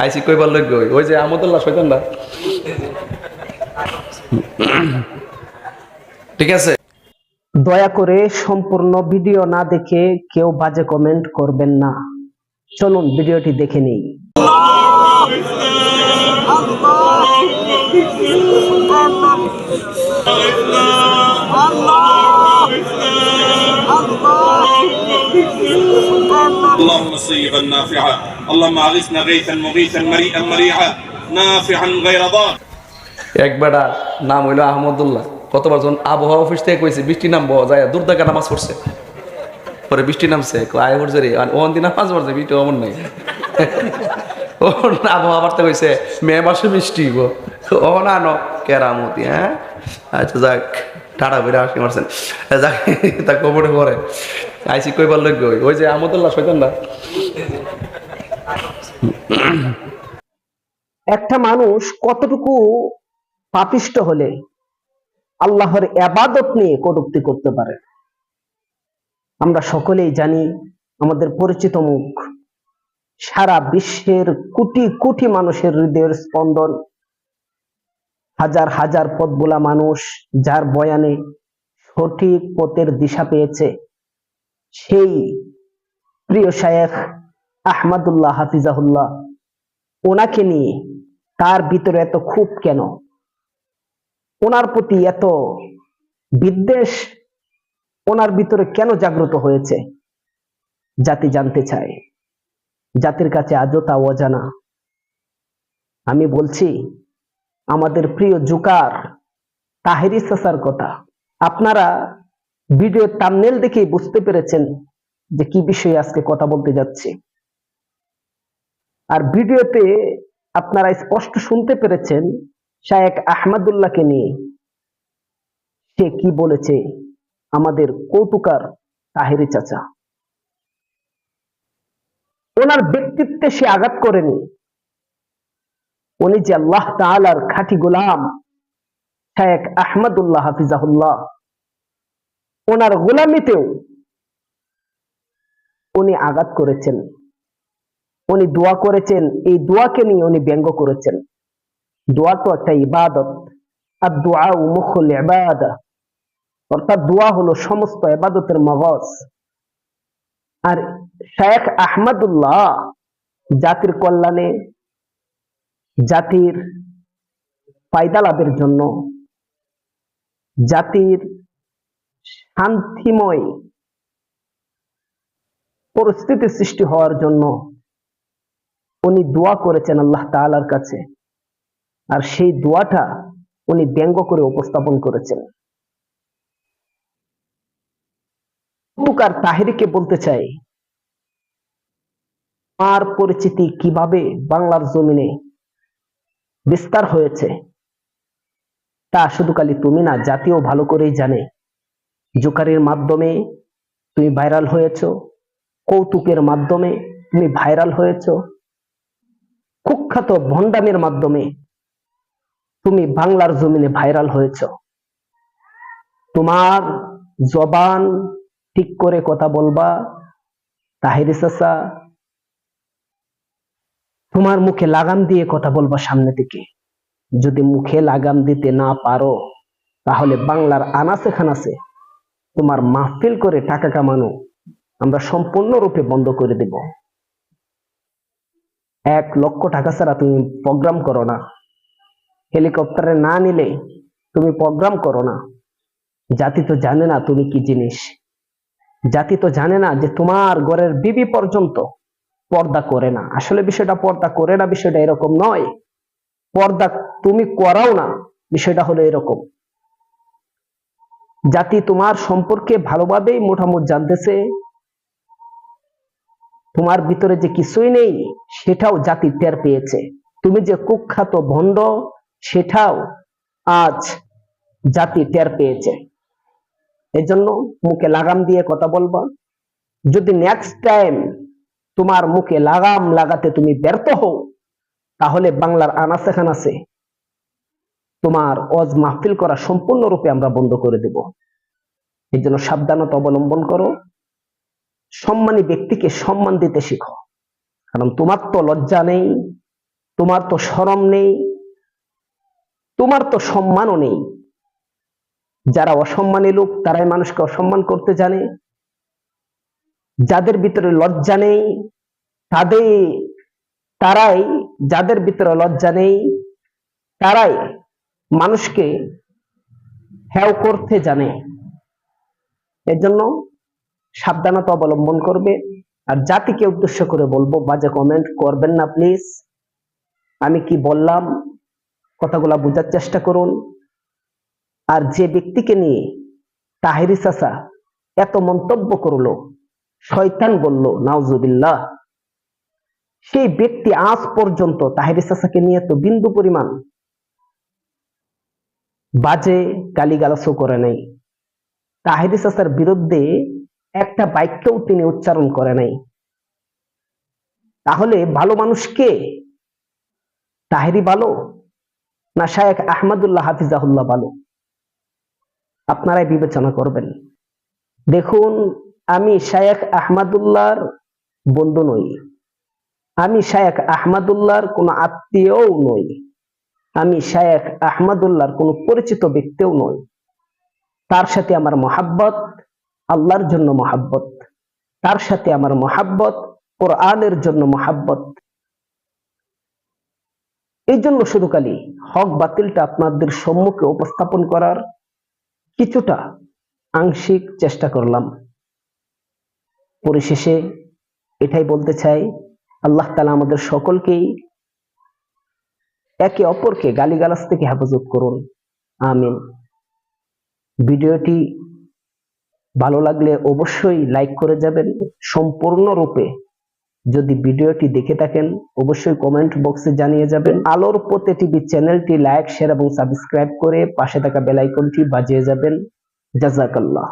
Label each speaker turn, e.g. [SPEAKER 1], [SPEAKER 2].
[SPEAKER 1] আইসি কইবার লোক ওই ওই যে আমদুল্লাহ শৈতান না? ঠিক আছে?
[SPEAKER 2] দয়া করে সম্পূর্ণ ভিডিও না দেখে কেউ বাজে কমেন্ট করবেন না। চলুন ভিডিওটি দেখে নেই।
[SPEAKER 3] اللهم صيغا نافعا اللهم اغثنا غيثا مغيثا مريئا مريعا نافعا غير ضار
[SPEAKER 1] একবেটা নাম হইলো আহমদুল্লাহ কতবার যখন আবহাওয়া অফিস থেকে কইছে বৃষ্টি নামবো যায় দূর দেখা নামাজ পড়ছে পরে বৃষ্টি নামছে কয় আয় পড়ছে রে আর ওখান দিন নামাজ পড়ছে বৃষ্টি অমন নাই ও আবহাওয়া বার্তা কইছে মে মাসে বৃষ্টি গো ও না ন কেরামতি হ্যাঁ আচ্ছা যাক বেড়ে মারছেন। তা কবরে আইসি ওই যে না
[SPEAKER 2] একটা মানুষ কতটুকু পাপিষ্ট হলে আল্লাহর আবাদত নিয়ে কটুক্তি করতে পারে? আমরা সকলেই জানি, আমাদের পরিচিত মুখ, সারা বিশ্বের কোটি কোটি মানুষের হৃদয়ের স্পন্দন হাজার হাজার পথবোলা মানুষ যার বয়ানে সঠিক পথের দিশা পেয়েছে। সেই প্রিয় শায়েখ আহমদুল্লাহ হাফিজাহুল্লাহ, ওনাকে নিয়ে তার ভিতরে এত খুব কেন? ওনার প্রতি এত বিদ্বেষ ওনার ভিতরে কেন জাগ্রত হয়েছে? জাতি জানতে চায়। জাতির কাছে আজও তা অজানা। আমি বলছি আমাদের প্রিয় জুকার তাহেরি সাসার কথা। আপনারা ভিডিও তামনেল দেখেই বুঝতে পেরেছেন যে কি বিষয়ে আজকে কথা বলতে যাচ্ছি। আর ভিডিওতে আপনারা স্পষ্ট শুনতে পেরেছেন শায়েক আহমদুল্লাহকে নিয়ে। সে কি বলেছে? আমাদের কৌতুকার তাহেরি চাচা। ওনার ব্যক্তিত্বে সে আঘাত করেনি। উনি যে আল্লাহ তাআলার খাঁটি গোলাম শায়েক আহমদুল্লাহ হাফিজাহুল্লাহ। ওনার গোলামিতেও উনি আঘাত করেছেন। উনি দোয়া করেছেন, এই দোয়াকে নিয়ে উনি ব্যঙ্গ করেছেন। দোয়া তো একটা ইবাদত। আর দোয়া মুখল ইবাদা। অর্থাৎ দোয়া হলো সমস্ত এবাদতের মগজ। আর শেখ আহমদুল্লাহ জাতির কল্যাণে জাতির ফায়দা লাভের জন্য, জাতির শান্তিময় পরিস্থিতি সৃষ্টি হওয়ার জন্য উনি দোয়া করেছেন আল্লাহ তাআলার কাছে। আর সেই দোয়াটা উনি ব্যঙ্গ করে উপস্থাপন করেছেন। তুকার তাহেরিকে বলতে চাই আর পরিচিতি কীভাবে বাংলার জমিনে বিস্তার হয়েছে। তা শুধু খালি তুমি না জাতীয় ভালো করেই জানে। জোকারের মাধ্যমে তুমি ভাইরাল হয়েছো, কৌতুকের মাধ্যমে তুমি ভাইরাল হয়েছো, কুখ্যাত ভণ্ডামের মাধ্যমে তুমি বাংলার জমিনে ভাইরাল হয়েছ। তোমার জবান ঠিক করে কথা বলবা, তাহিরি চাচা তোমার মুখে লাগাম দিয়ে কথা বলবা সামনে থেকে। যদি মুখে লাগাম দিতে না পারো, তাহলে বাংলার আনাচে খানাচে তোমার মাহফিল করে টাকা কামানো আমরা সম্পূর্ণরূপে বন্ধ করে দেব। এক লক্ষ টাকা ছাড়া তুমি প্রোগ্রাম করো না। হেলিকপ্টারে না নিলে তুমি প্রোগ্রাম করো না। জাতি তো জানে না তুমি কি জিনিস। জাতি তো জানে না যে তোমার ঘরের বিবি পর্যন্ত পর্দা করে না। আসলে বিষয়টা পর্দা করে না, বিষয়টা এরকম নয়। পর্দা তুমি করাও না, বিষয়টা হলো এরকম। জাতি তোমার সম্পর্কে ভালোভাবেই মোটামুটি জানতেছে। তোমার ভিতরে যে কিছুই নেই, সেটাও জাতি টের পেয়েছে। তুমি যে কুখ্যাত ভণ্ড, সেটাও আজ জাতি টের পেয়েছে। এজন্য মুখে লাগাম দিয়ে কথা বলবা। যদি নেক্সট টাইম তোমার মুখে লাগাম লাগাতে তুমি ব্যর্থ হও, তাহলে বাংলার আনাচে খানাচে তোমার অজ মাহফিল করা সম্পূর্ণরূপে আমরা বন্ধ করে দেব। এই জন্য সাবধানতা অবলম্বন করো। সম্মানী ব্যক্তিকে সম্মান দিতে শিখো। কারণ তোমার তো লজ্জা নেই, তোমার তো শরম নেই, তোমার তো সম্মানও নেই। যারা অসম্মানী লোক, তারাই মানুষকে অসম্মান করতে জানে। যাদের ভিতরে লজ্জা নেই, তাদের, তারাই যাদের ভিতরে লজ্জা নেই, তারাই মানুষকে হ্যাও করতে জানে। এজন্য সাবধানতা অবলম্বন করবে। আর জাতিকে উদ্দেশ্য করে বলব, বাজে কমেন্ট করবেন না প্লিজ আমি কি বললাম? কথাগুলা বোঝার চেষ্টা করুন। আর যে ব্যক্তিকে নিয়ে তাহেরি চাচা এত মন্তব্য করল শয়তান বলল, নাউজুবিল্লাহ। সেই ব্যক্তি আজ পর্যন্ত তাহেরি চাচাকে নিয়ে তো বিন্দু পরিমাণ বাজে গালিগালাজও করে নাই। তাহেরি চাচার বিরুদ্ধে একটা বাক্যও তিনি উচ্চারণ করে নাই। তাহলে ভালো মানুষ কে? তাহেরি ভালো না শায়েখ আহমদুল্লাহ হাফিজাহুল্লাহ ভালো? আপনারাই বিবেচনা করবেন। দেখুন আমি শায়েখ আহমদুল্লাহর বন্ধু নই। আমি শায়েখ আহমদুল্লাহর কোনো আত্মীয়ও নই। আমি শায়েখ আহমদুল্লাহর কোনো পরিচিত ব্যক্তিও নই। তার সাথে আমার মহাব্বত, আল্লাহর জন্য মহাব্বত। তার সাথে আমার মহাব্বত, কোরআনের জন্য মহাব্বত। এই জন্য শুধু খালি হক বাতিলটা আপনাদের সম্মুখে উপস্থাপন করার কিছুটা আংশিক চেষ্টা করলাম। পরিশেষে এটাই বলতে চাই, আল্লাহ তালা আমাদের সকলকেই একে অপরকে গালিগালাজ থেকে হেফাজত করুন। আমিন। ভিডিওটি ভালো লাগলে অবশ্যই লাইক করে যাবেন। সম্পূর্ণরূপে যদি ভিডিওটি দেখে থাকেন, অবশ্যই কমেন্ট বক্সে জানিয়ে যাবেন। আলোর পথে টিভি চ্যানেলটি লাইক, শেয়ার এবং সাবস্ক্রাইব করে পাশে থাকা বেল আইকনটি বাজিয়ে যাবেন। জাজাকাল্লাহ।